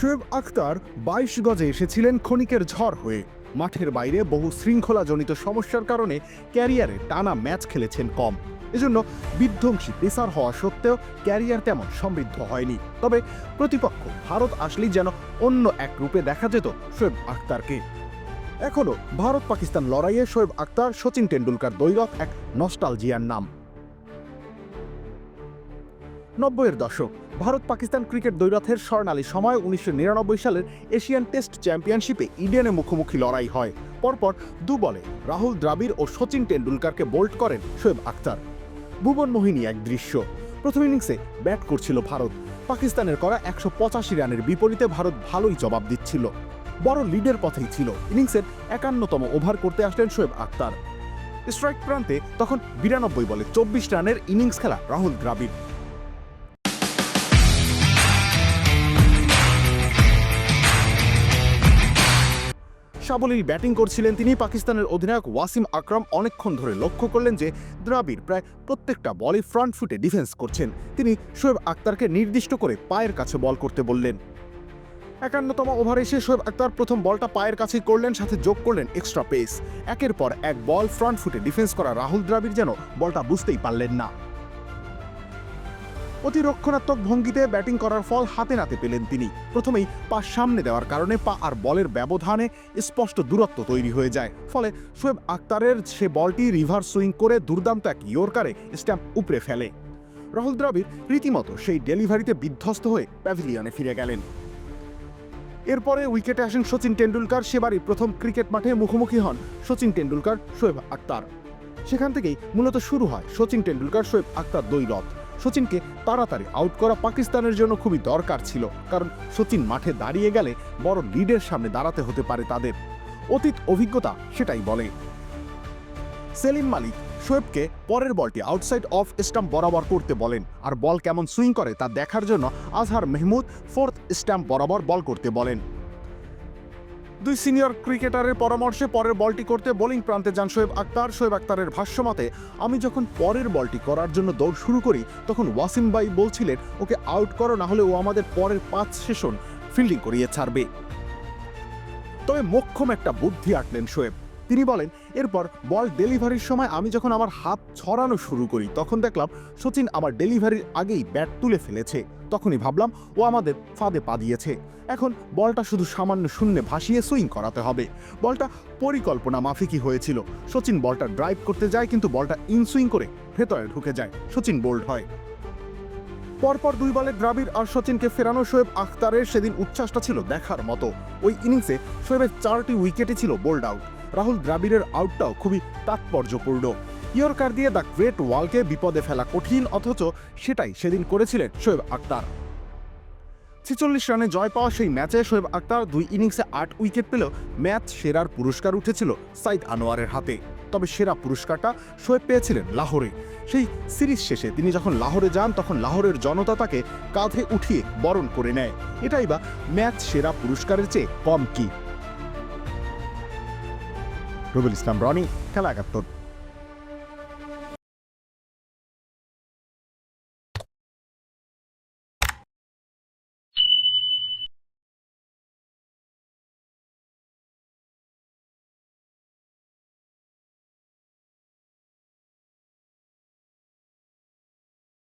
শোয়েব আখতার বাইশ গজে এসেছিলেন ক্ষণিকের ঝড় হয়ে। মাঠের বাইরে বহু শৃঙ্খলাজনিত সমস্যার কারণে ক্যারিয়ারে টানা ম্যাচ খেলেছেন কম। এজন্য বিধ্বংসী পেসার হওয়া সত্ত্বেও ক্যারিয়ার তেমন সমৃদ্ধ হয়নি। তবে প্রতিপক্ষ ভারত আসলেই যেন অন্য এক রূপে দেখা যেত শোয়েব আখতারকে। এখনও ভারত পাকিস্তান লড়াইয়ে শোয়েব আখতার, সচিন টেন্ডুলকার দৈরথ এক নস্টালজিয়ার নাম। নব্বইয়ের দশক ভারত পাকিস্তান ক্রিকেট দৈরথের স্বর্ণালী সময় উনিশশো নিরানব্বই সালের এশিয়ান টেস্ট চ্যাম্পিয়নশিপে ইডেনে মুখোমুখি লড়াই হয়। পরপর দু বলে রাহুল দ্রাবিড় ও সচিন টেন্ডুলকারকে বোল্ড করেন শোয়েব আখতার। ভুবন মোহিনী এক দৃশ্য। প্রথম ইনিংসে ব্যাট করছিল ভারত। পাকিস্তানের করা একশো পঁচাশি রানের বিপরীতে ভারত ভালোই জবাব দিচ্ছিল। বড় লিডের পথেই ছিল। ইনিংসের একান্নতম ওভার করতে আসলেন শোয়েব আখতার। স্ট্রাইক প্রান্তে তখন বিরানব্বই বলে চব্বিশ রানের ইনিংস খেলা রাহুল দ্রাবিড়। সাবলীল ব্যাটিং করছিলেন তিনি। পাকিস্তানের অধিনায়ক ওয়াসিম আকরাম অনেকক্ষণ ধরে লক্ষ্য করলেন যে দ্রাবিড় প্রায় প্রত্যেকটা বলই ফ্রন্ট ফুটে ডিফেন্স করছেন। তিনি শোয়েব আক্তারকে নির্দিষ্ট করে পায়ের কাছে বল করতে বললেন। একান্নতম ওভারে এসে শোয়েব আক্তার প্রথম বলটা পায়ের কাছেই করলেন, সাথে যোগ করলেন এক্সট্রা পেস একের পর এক বল ফ্রন্ট ফুটে ডিফেন্স করা রাহুল দ্রাবিড় যেন বলটা বুঝতেই পারলেন না। অতি রক্ষণাত্মক ভঙ্গিতে ব্যাটিং করার ফল হাতে নাতে পেলেন তিনি। প্রথমেই পা সামনে দেওয়ার কারণে পা আর বলের ব্যবধানে স্পষ্ট দূরত্ব তৈরি হয়ে যায়। ফলে শোয়েব আক্তারের সে বলটি রিভার্স সুইং করে দুর্দান্ত এক ইয়র্কারে স্ট্যাম্প উপড়ে ফেলে। রাহুল দ্রাবিড় রীতিমতো সেই ডেলিভারিতে বিধ্বস্ত হয়ে প্যাভিলিয়নে ফিরে গেলেন। এরপরে উইকেটে আসেন সচিন টেন্ডুলকার সেবারই প্রথম ক্রিকেট মাঠে মুখোমুখি হন সচিন টেন্ডুলকার শোয়েব আক্তার সেখান থেকেই মূলত শুরু হয় সচিন টেন্ডুলকার শোয়েব আক্তার দৈরথ সচিনকে তাড়াতাড়ি আউট করা পাকিস্তানের জন্য খুবই দরকার ছিল, কারণ সচিন মাঠে দাঁড়িয়ে গেলে বড় লিডের সামনে দাঁড়াতে হতে পারে তাদের। অতীত অভিজ্ঞতা সেটাই বলে। সেলিম মালিক শোয়েবকে পরের বলটি আউটসাইড অফ স্ট্যাম্প বরাবর করতে বলেন, আর বল কেমন সুইং করে তা দেখার জন্য আজহার মেহমুদ ফোর্থ স্টাম্প বরাবর বল করতে বলেন। দুই সিনিয়র ক্রিকেটারের পরামর্শে পরের বলটি করতে বোলিং প্রান্তে যান শোয়েব আক্তার। শোয়েব আক্তারের ভাষ্যমতে, আমি যখন পরের বলটি করার জন্য দৌড় শুরু করি, তখন ওয়াসিম বাই বলছিলেন, ওকে আউট করো, না হলে ও আমাদের পরের পাঁচ সেশন ফিল্ডিং করিয়ে ছাড়বে। তবে মোক্ষম একটা বুদ্ধি আঁটলেন শোয়েব। তিনি বলেন, এরপর বল ডেলিভারির সময় আমি যখন আমার হাত ছড়ানো শুরু করি, তখন দেখলাম সচিন আমার ডেলিভারির আগেই ব্যাট তুলে ফেলেছে। তখনই ভাবলাম, ও আমাদের ফাঁদে পা দিয়েছে। এখন বলটা শুধু সামান্য শূন্যে ভাসিয়ে সুইং করাতে হবে। বলটা পরিকল্পনা মাফিকই হয়েছিল। সচিন বলটা ড্রাইভ করতে যায়, কিন্তু বলটা ইনসুইং করে ভেতরে ঢুকে যায়। সচিন বোল্ড হয়। পরপর দুই বলে দ্রাবিড় আর সচিনকে ফেরানো শোয়েব আখতারের সেদিন উচ্ছ্বাসটা ছিল দেখার মতো। ওই ইনিংসে শোয়েবের চারটি উইকেটে ছিল বোল্ড আউট। রাহুল দ্রাবিড়ের আউটটাও খুবই তাৎপর্যপূর্ণ। ইয়র্কার দিয়ে দ্য গ্রেট ওয়ালকে বিপদে ফেলা কঠিন, অথচ সেটাই সেদিন করেছিলেন শোয়েব আক্তার ছেচল্লিশ রানে জয় পাওয়া সেই ম্যাচে শোয়েব আক্তার দুই ইনিংসে আট উইকেট পেলেও ম্যাচ সেরার পুরস্কার উঠেছিল সাইদ আনোয়ারের হাতে। তবে সেরা পুরস্কারটা শোয়েব পেয়েছিলেন লাহোরে। সেই সিরিজ শেষে তিনি যখন লাহোরে যান, তখন লাহোরের জনতা তাকে কাঁধে উঠিয়ে বরণ করে নেয়। এটাই বা ম্যাচ সেরা পুরস্কারের চেয়ে কম কি? রবিল ইসলাম, রনি, খেলা একাত্তর।